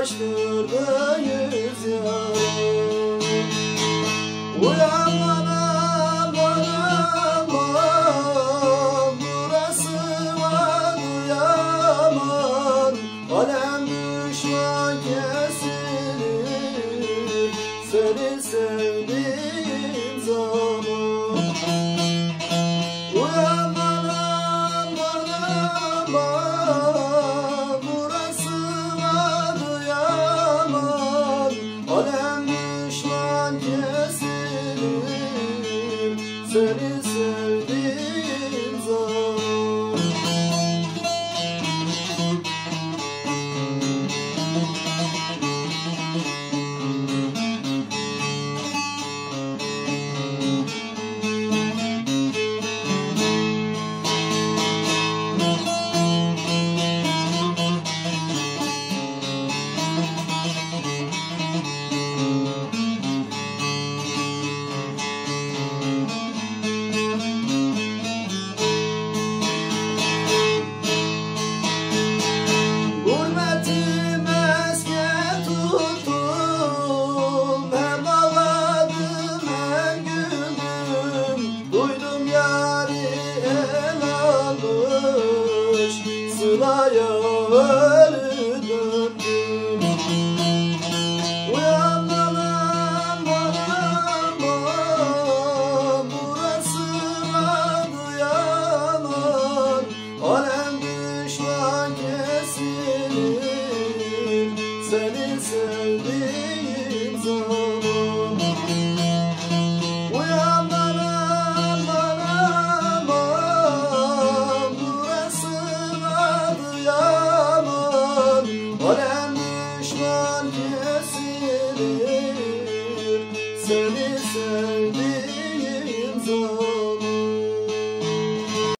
ulaştırdı yüz yarım Uyan anam anam aman Burası var uyaman Alem düşman kesilir Seni sevdiğim kesilir Seni Sılaya ölü döndüm Uyan anam anam anam Burası Adıyaman Alem düşman kesilir Seni sevdim Seni sevdiğim zaman.